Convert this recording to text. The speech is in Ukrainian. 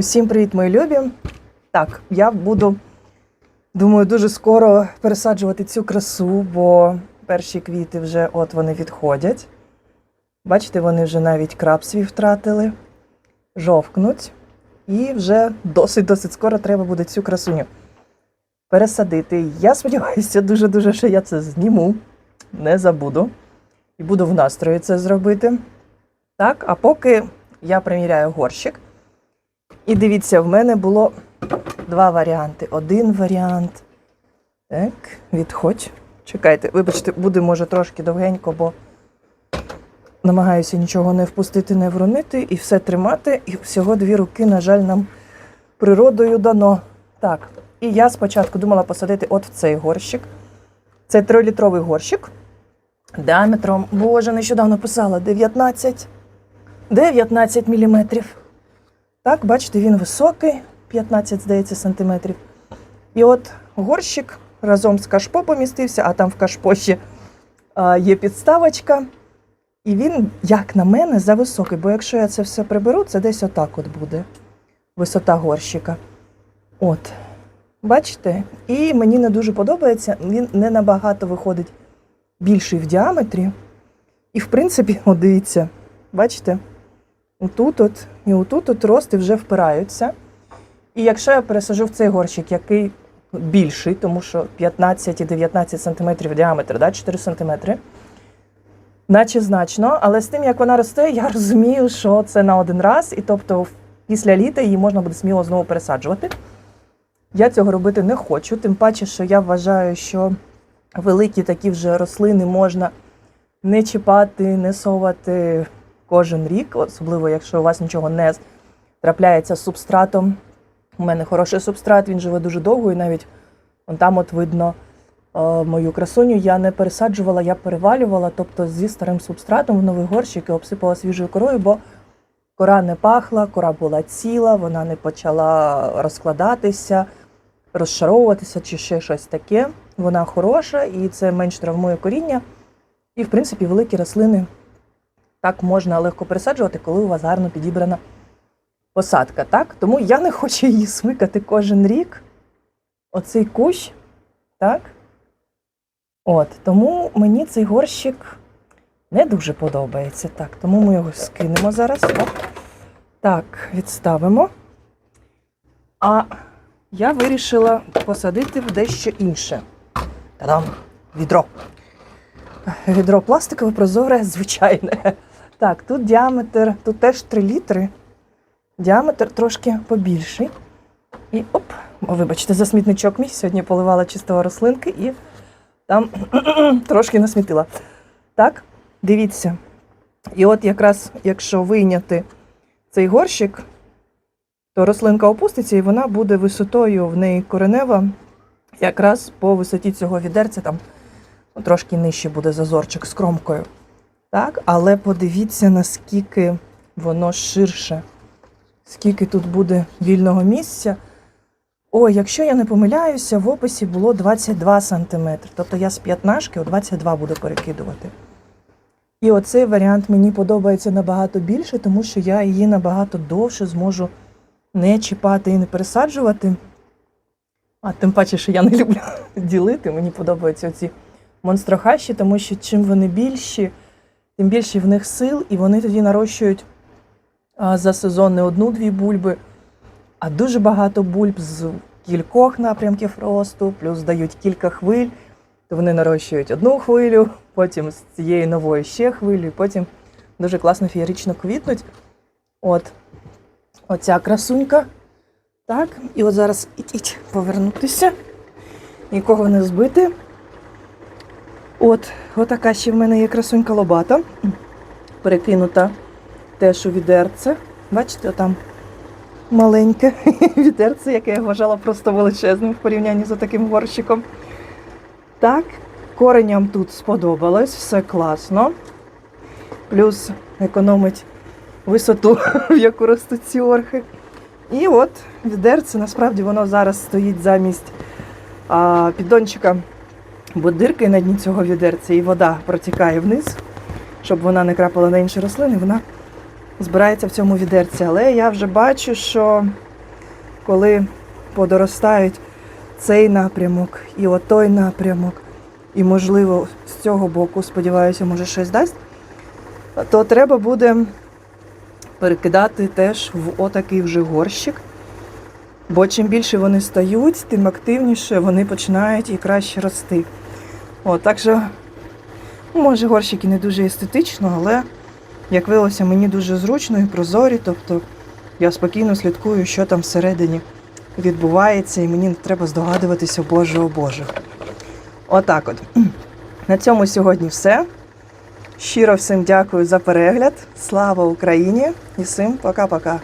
Усім привіт, мої любі. Так, я буду, думаю, дуже скоро пересаджувати цю красу, бо перші квіти вже от вони відходять. Бачите, вони вже навіть краб свій втратили, жовкнуть. І вже досить-досить скоро треба буде цю красуню пересадити. Я сподіваюся, дуже-дуже, що я це зніму, не забуду. І буду в настрої це зробити. Так, а поки я приміряю горщик. І дивіться, в мене було два варіанти. Один варіант. Так, відходь. Чекайте, вибачте, буде може трошки довгенько, бо намагаюся нічого не впустити, не вронити і все тримати. І всього дві руки, на жаль, нам природою дано. Так, і я спочатку думала посадити от в цей горщик. Це 3-літровий горщик. Діаметром, боже, нещодавно писала 19, 19 міліметрів. Так, бачите, він високий, 15, здається, сантиметрів. І от горщик разом з кашпо помістився, а там в кашпо ще є підставочка. І він, як на мене, зависокий, бо якщо я це все приберу, це десь отак от буде висота горщика. От. Бачите? І мені не дуже подобається, він не набагато виходить більший в діаметрі. І, в принципі, от дивіться, бачите? Отут от і отут от рости вже впираються. І якщо я пересажу в цей горщик, який більший, тому що 15 і 19 см діаметр, да, 4 см, наче значно, але з тим, як вона росте, я розумію, що це на один раз, і тобто після літа її можна буде сміло знову пересаджувати. Я цього робити не хочу, тим паче, що я вважаю, що великі такі вже рослини можна не чіпати, не совати кожен рік, особливо якщо у вас нічого не трапляється з субстратом. У мене хороший субстрат, він живе дуже довго, і навіть вон там от видно е, мою красуню. Я не пересаджувала, я перевалювала, тобто зі старим субстратом в новий горщик і обсипала свіжою корою, бо кора не пахла, кора була ціла, вона не почала розкладатися, розшаровуватися чи ще щось таке. Вона хороша і це менш травмує коріння. І, в принципі, великі рослини так можна легко пересаджувати, коли у вас гарно підібрана посадка. Так? Тому я не хочу її смикати кожен рік. Оцей кущ. Так? От, тому мені цей горщик не дуже подобається. Так, тому ми його скинемо зараз. Оп. Так, відставимо. А я вирішила посадити в дещо інше. Та-дам! Відро. Відро пластикове, прозоре, звичайне. Так, тут діаметр, тут теж 3 літри. Діаметр трошки побільший. І оп, о, вибачте, за смітничок мій. Сьогодні поливала чистого рослинки і там трошки насмітила. Так, дивіться. І от якраз, якщо вийняти цей горщик, то рослинка опуститься і вона буде висотою в неї коренева, якраз по висоті цього відерця, там трошки нижче буде зазорчик з кромкою. Так, але подивіться, наскільки воно ширше, скільки тут буде вільного місця. Ой, якщо я не помиляюся, в описі було 22 см. Тобто я з п'ятнашки у 22 буду перекидувати. І оцей варіант мені подобається набагато більше, тому що я її набагато довше зможу не чіпати і не пересаджувати. А тим паче, що я не люблю ділити. Мені подобаються ці монстрохащі, тому що чим вони більші, тим більше в них сил, і вони тоді нарощують за сезон не одну-дві бульби, а дуже багато бульб з кількох напрямків росту, плюс дають кілька хвиль, то вони нарощують одну хвилю, потім з цієї нової ще хвилю, і потім дуже класно феєрично квітнуть. От оця красунька. Так, і от зараз ідіть повернутися, нікого не збити. От, отака ще в мене є красунька лобата, перекинута теж у відерце. Бачите, там маленьке відерце, яке я вважала просто величезним в порівнянні з таким горщиком. Так, кореням тут сподобалось, все класно. Плюс економить висоту, в яку ростуть ці орхи. І от відерце, насправді воно зараз стоїть замість а, піддончика, бо дирки на дні цього відерця, і вода протікає вниз, щоб вона не крапала на інші рослини, вона збирається в цьому відерці. Але я вже бачу, що коли подоростають цей напрямок і отой напрямок, і, можливо, з цього боку, сподіваюся, може щось дасть, то треба буде перекидати теж в отакий вже горщик. Бо чим більше вони стають, тим активніше вони починають і краще рости. От, так що, може, горщики не дуже естетично, але, як виявилося, мені дуже зручно і прозорі. Тобто я спокійно слідкую, що там всередині відбувається, і мені не треба здогадуватися, боже, о Боже. Отак от. На цьому сьогодні все. Щиро всім дякую за перегляд. Слава Україні і всім пока-пока.